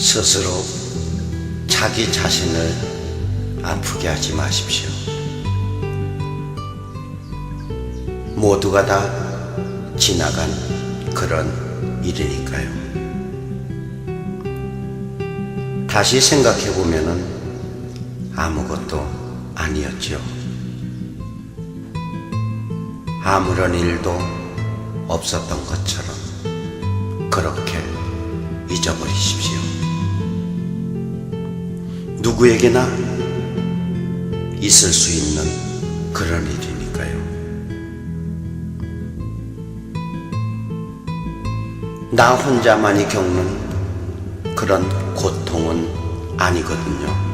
스스로 자기 자신을 아프게 하지 마십시오. 모두가 다 지나간 그런 일이니까요. 다시 생각해 보면은 아무것도 아니었죠. 아무런 일도 없었던 것처럼 그렇게 잊어버리십시오. 누구에게나 있을 수 있는 그런 일이니까요. 나 혼자만이 겪는 그런 고통은 아니거든요.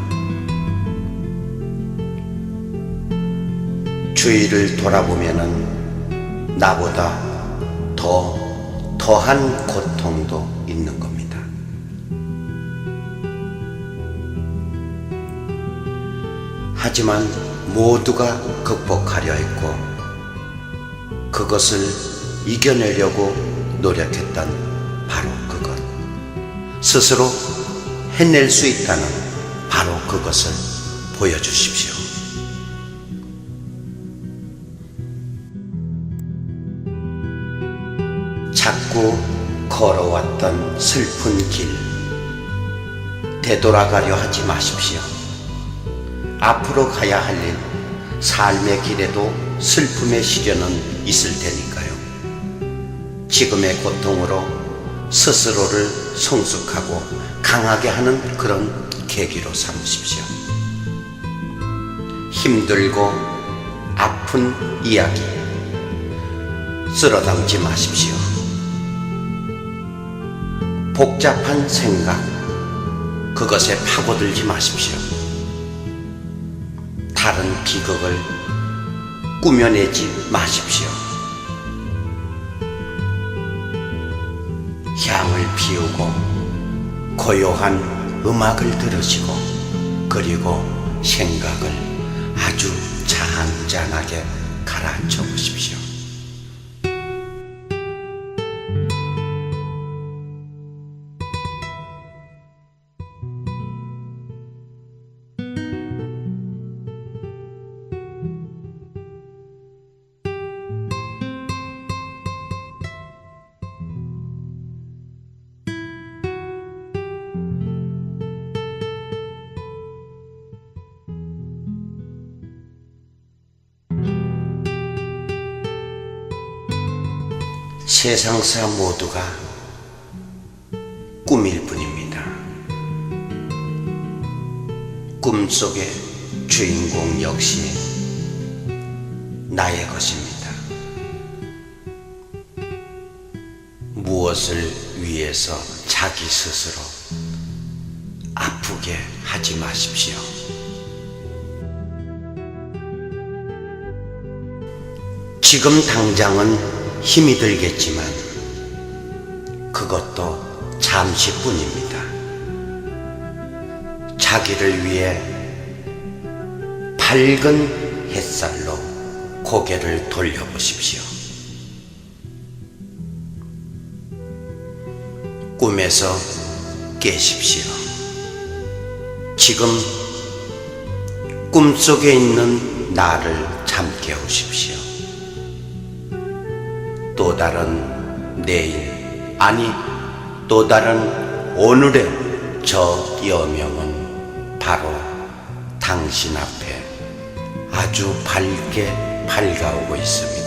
주위를 돌아보면은 나보다 더 더한 고통도 있는 겁 하지만 모두가 극복하려 했고 그것을 이겨내려고 노력했던 바로 그것. 스스로 해낼 수 있다는 바로 그것을 보여주십시오. 자꾸 걸어왔던 슬픈 길, 되돌아가려 하지 마십시오. 앞으로 가야 할 일, 삶의 길에도 슬픔의 시련은 있을 테니까요. 지금의 고통으로 스스로를 성숙하고 강하게 하는 그런 계기로 삼으십시오. 힘들고 아픈 이야기, 쓸어담지 마십시오. 복잡한 생각, 그것에 파고들지 마십시오. 다른 비극을 꾸며내지 마십시오. 향을 피우고 고요한 음악을 들으시고 그리고 생각을 아주 잔잔하게 가라앉혀 보십시오. 세상사 모두가 꿈일 뿐입니다. 꿈 속의 주인공 역시 나의 것입니다. 무엇을 위해서 자기 스스로 아프게 하지 마십시오. 지금 당장은 힘이 들겠지만 그것도 잠시뿐입니다. 자기를 위해 밝은 햇살로 고개를 돌려보십시오. 꿈에서 깨십시오. 지금 꿈속에 있는 나를 잠깨우십시오. 또 다른 내일, 아니, 또 다른 오늘의 저 여명은 바로 당신 앞에 아주 밝게 밝아오고 있습니다.